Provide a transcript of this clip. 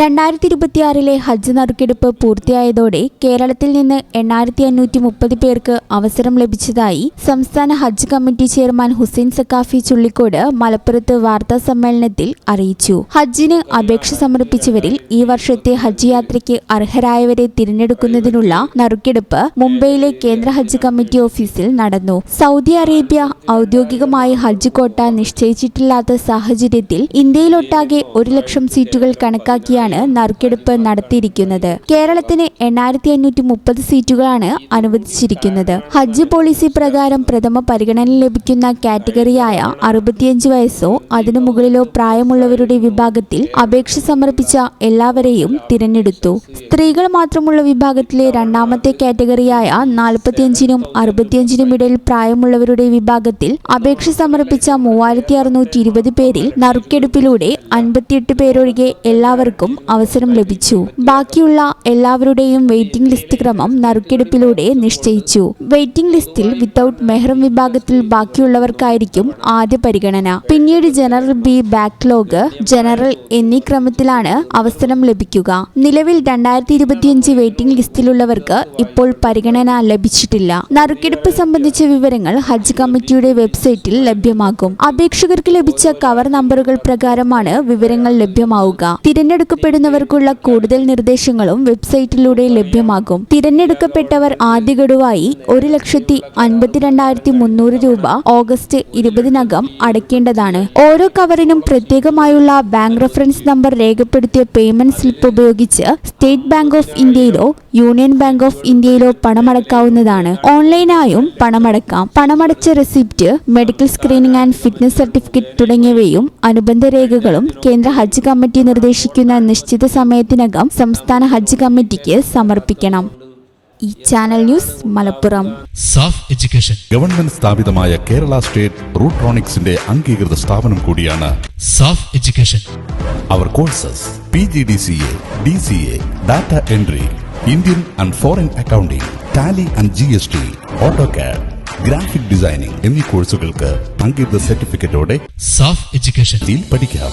രണ്ടായിരത്തി ഇരുപത്തിയാറിലെ ഹജ്ജ് നറുക്കെടുപ്പ് പൂർത്തിയായതോടെ കേരളത്തിൽ നിന്ന് എണ്ണായിരത്തി അഞ്ഞൂറ്റി മുപ്പത് പേർക്ക് അവസരം ലഭിച്ചതായി സംസ്ഥാന ഹജ്ജ് കമ്മിറ്റി ചെയർമാൻ ഹുസൈൻ സക്കാഫി ചുള്ളിക്കോട് മലപ്പുറത്ത് വാർത്താ സമ്മേളനത്തിൽ അറിയിച്ചു. ഹജ്ജിന് അപേക്ഷ സമർപ്പിച്ചവരിൽ ഈ വർഷത്തെ ഹജ്ജ് യാത്രയ്ക്ക് അർഹരായവരെ തിരഞ്ഞെടുക്കുന്നതിനുള്ള നറുക്കെടുപ്പ് മുംബൈയിലെ കേന്ദ്ര ഹജ്ജ് കമ്മിറ്റി ഓഫീസിൽ നടന്നു. സൗദി അറേബ്യ ഔദ്യോഗികമായി ഹജ്ജ് കോട്ട നിശ്ചയിച്ചിട്ടില്ലാത്ത സാഹചര്യത്തിൽ ഇന്ത്യയിലൊട്ടാകെ ഒരു ലക്ഷം സീറ്റുകൾ കണക്കാക്കിയാണ് നറുക്കെടുപ്പ് നടത്തിയിരിക്കുന്നത്. കേരളത്തിന് എണ്ണായിരത്തി അഞ്ഞൂറ്റി മുപ്പത് സീറ്റുകളാണ് അനുവദിച്ചിരിക്കുന്നത്. ഹജ്ജ് പോളിസി പ്രകാരം പ്രഥമ പരിഗണന ലഭിക്കുന്ന കാറ്റഗറിയായ അറുപത്തിയഞ്ച് വയസ്സോ അതിനു മുകളിലോ പ്രായമുള്ളവരുടെ വിഭാഗത്തിൽ അപേക്ഷ സമർപ്പിച്ച എല്ലാവരെയും തിരഞ്ഞെടുത്തു. സ്ത്രീകൾ മാത്രമുള്ള വിഭാഗത്തിലെ രണ്ടാമത്തെ കാറ്റഗറിയായ നാൽപ്പത്തിയഞ്ചിനും അറുപത്തിയഞ്ചിനും ഇടയിൽ പ്രായമുള്ളവരുടെ വിഭാഗത്തിൽ അപേക്ഷ സമർപ്പിച്ച മൂവായിരത്തി അറുന്നൂറ്റി ഇരുപത് പേരിൽ നറുക്കെടുപ്പിലൂടെ അൻപത്തിയെട്ട് പേരൊഴികെ എല്ലാവർക്കും അവസരം ലഭിച്ചു. ബാക്കിയുള്ള എല്ലാവരുടെയും വെയിറ്റിംഗ് ലിസ്റ്റ് ക്രമം നറുക്കെടുപ്പിലൂടെ നിശ്ചയിച്ചു. വെയിറ്റിംഗ് ലിസ്റ്റിൽ വിത്തൌട്ട് മെഹ്റം വിഭാഗത്തിൽ ബാക്കിയുള്ളവർക്കായിരിക്കും ആദ്യ പരിഗണന. പിന്നീട് ജനറൽ ബി ബാക്ക്ലോഗ് ജനറൽ എന്നീ ക്രമത്തിലാണ് അവസരം ലഭിക്കുക. നിലവിൽ രണ്ടായിരത്തി ഇരുപത്തിയഞ്ച് വെയിറ്റിംഗ് ലിസ്റ്റിലുള്ളവർക്ക് ഇപ്പോൾ പരിഗണന ലഭിച്ചിട്ടില്ല. നറുക്കെടുപ്പ് സംബന്ധിച്ച വിവരങ്ങൾ ഹജ്ജ് കമ്മിറ്റിയുടെ വെബ്സൈറ്റിൽ ലഭ്യമാകും. അപേക്ഷകർക്ക് ലഭിച്ച കവർ നമ്പറുകൾ പ്രകാരമാണ് വിവരങ്ങൾ ലഭ്യമാവുക. തിരഞ്ഞെടുക്കപ്പെടുന്നവർക്കുള്ള കൂടുതൽ നിർദ്ദേശങ്ങളും വെബ്സൈറ്റിലൂടെ ലഭ്യമാകും. തിരഞ്ഞെടുക്കപ്പെട്ടവർ ആദ്യ ഗഡുവായി ഒരു ലക്ഷത്തി അൻപത്തിരണ്ടായിരത്തി മുന്നൂറ് രൂപ ഓഗസ്റ്റ് ഇരുപതിനകം അടയ്ക്കേണ്ടതാണ്. ഓരോ കവറിനും പ്രത്യേകമായുള്ള ബാങ്ക് റഫറൻസ് നമ്പർ രേഖപ്പെടുത്തിയ പേയ്മെന്റ് സ്ലിപ്പ് ഉപയോഗിച്ച് സ്റ്റേറ്റ് ബാങ്ക് ഓഫ് ഇന്ത്യയിലോ യൂണിയൻ ബാങ്ക് ഓഫ് ഇന്ത്യയിലോ പണമടക്കാവുന്നതാണ്. ഓൺലൈനായും പണമടക്കാം. പണമടച്ച receipt medical screening and fitness certificate തുടങ്ങിയവയും അനുബന്ധ രേഖകളും കേന്ദ്ര ഹജ്ജ് കമ്മിറ്റി നിർദ്ദേശിക്കുന്ന നിശ്ചിത സമയത്തിനകം സംസ്ഥാന ഹജ്ജ് കമ്മിറ്റിക്ക് സമർപ്പിക്കണം. ഈ channel news Malappuram. Saaf education. Government സ്ഥാപിതമായ കേരള സ്റ്റേറ്റ് റൂട്രോണിക്സിന്റെ അംഗീകൃത സ്ഥാപനം കൂടിയാണ് SAFF education. Our courses P G D C A D C A data entry Indian and foreign accounting Tally and G S T AutoCAD graphic designing എന്നീ കോഴ്സുകൾക്ക് അംഗീകൃത സർട്ടിഫിക്കറ്റോടെ SAFF education. പഠിക്കാം.